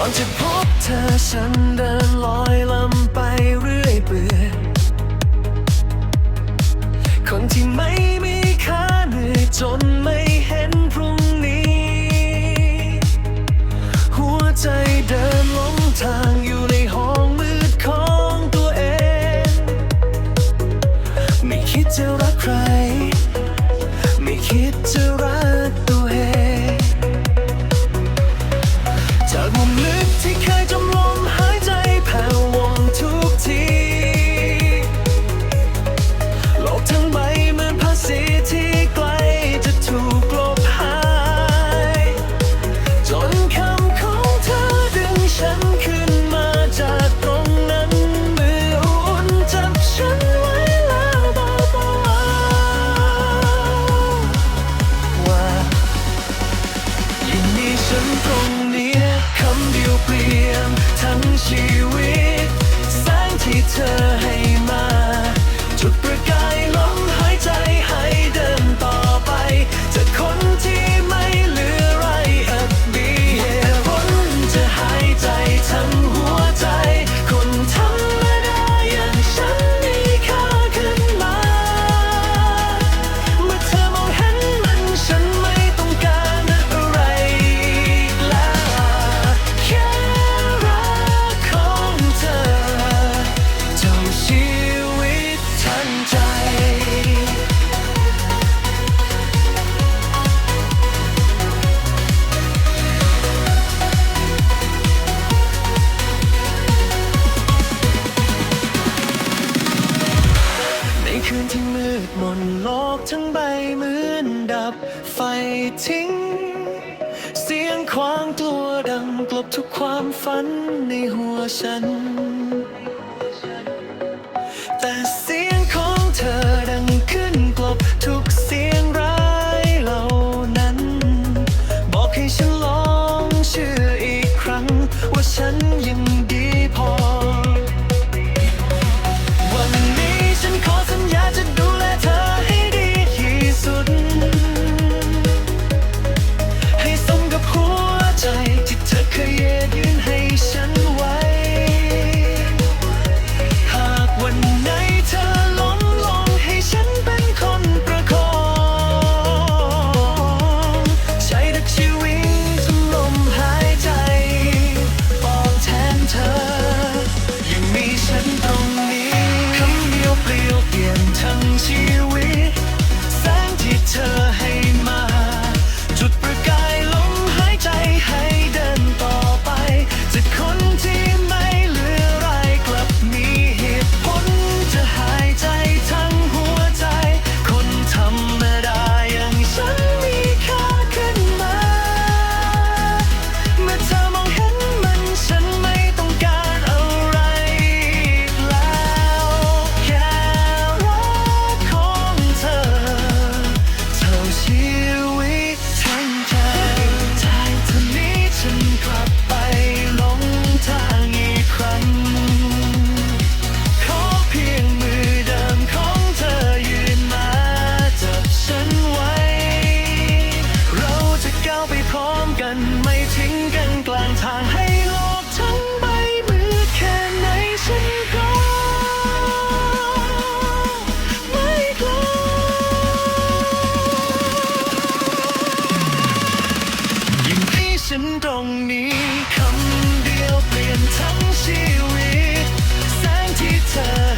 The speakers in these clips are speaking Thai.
ก่อนจะพบเธอฉันเดินลอยลำไปเรื่อยเปื่อยคนที่ไม่มีค่าเหนื่อยจนไม่เห็นพรุ่งนี้ หัวใจเดินลงทางอยู่ในห้องมืดของตัวเอง ไม่คิดจะรักใคร ชีวิตแสงที่เธอ มืดมนโลกทั้งใบเหมือนดับไฟทิ้ง เสียงควางตัวดังกลบทุกความฝันในหัวฉัน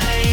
hate.